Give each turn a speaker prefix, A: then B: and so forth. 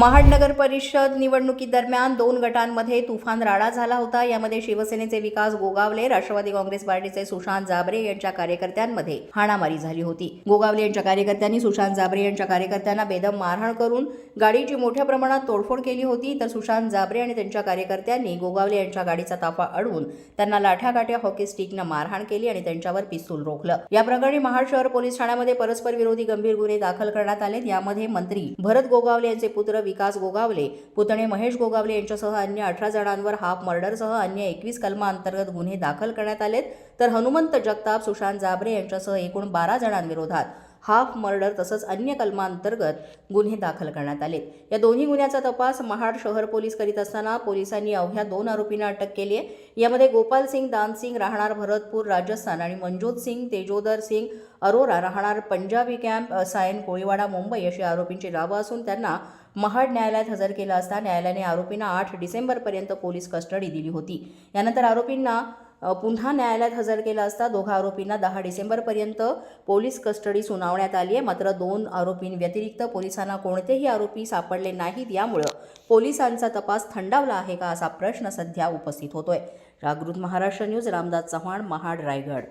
A: महाडनगर परिषद निवडणुकीदरम्यान दोन गटांमध्ये तुफान राडा झाला होता. यामध्ये शिवसेनेचे विकास गोगावले राष्ट्रवादी काँग्रेस पार्टीचे सुशांत जाबरे यांच्या कार्यकर्त्यांमध्ये हाणामारी झाली होती. गोगावले यांच्या कार्यकर्त्यांनी सुशांत जाबरे यांच्या कार्यकर्त्यांना बेदम मारहाण करून गाडीची मोठ्या प्रमाणात तोडफोड केली होती. तर सुशांत जाबरे आणि त्यांच्या कार्यकर्त्यांनी गोगावले यांच्या गाडीचा ताफा अडवून त्यांना लाठ्याकाठ्या हॉकी स्टिकनं मारहाण केली आणि त्यांच्यावर पिस्तूल रोखलं. या प्रकरणी महाड शहर पोलीस ठाण्यामध्ये परस्पर विरोधी गंभीर गुन्हे दाखल करण्यात आलेत. यामध्ये मंत्री भरत गोगावले यांचे पुत्र विकास गोगावले. पुतणे महेश गोगावले यांच्यासह अन्य अठरा जणांवर हाफ मर्डरसह अन्य एकवीस कलमांतर्गत गुन्हे दाखल करण्यात आलेत. तर हनुमंत जगताप सुशांत जाबरे यांच्यासह एकूण बारा जणांविरोधात. हाफ मर्डर तसंच अन्य कलमांतर्गत गुन्हे दाखल करण्यात आले या दोन्ही गुन्ह्याचा तपास महाड शहर पोलीस करीत असताना पोलिसांनी अवघ्या दोन आरोपींना अटक केली आहे. यामध्ये गोपाल सिंग दानसिंग राहणार भरतपूर राजस्थान आणि मंजोत सिंग तेजोदर सिंग अरोरा राहणार पंजाबी कॅम्प सायन कोळीवाडा मुंबई अशी आरोपींची नावं असून त्यांना महाड न्यायालयात हजर केलं असता न्यायालयाने आरोपींना आठ डिसेंबरपर्यंत पोलीस कस्टडी दिली होती. यानंतर आरोपींना पुन्हा न्यायालयात हजर केला असता दोघा आरोपींना दहा डिसेंबरपर्यंत पोलीस कस्टडी सुनावण्यात आली आहे. मात्र दोन आरोपींव्यतिरिक्त पोलिसांना कोणतेही आरोपी सापडले नाहीत. यामुळं पोलिसांचा तपास थंडावला आहे का असा प्रश्न सध्या उपस्थित होतोय. जागृत महाराष्ट्र न्यूज रामदास चव्हाण महाड रायगड.